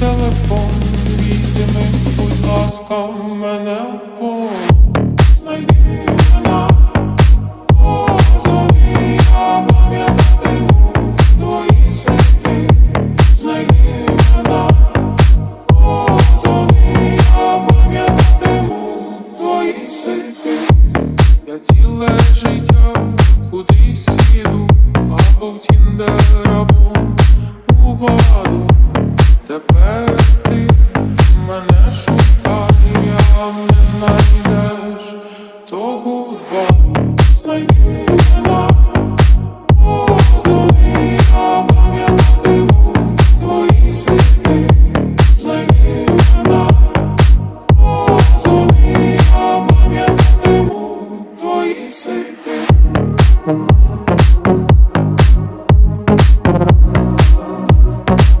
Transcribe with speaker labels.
Speaker 1: телефон, візьми, будь ласка, мене у полон. Знайди мене, позвони, я пам'ятатиму твої сліди. Знайди мене, твої сліди. Я ціле життя кудись іду, або в тіндер, sleeping.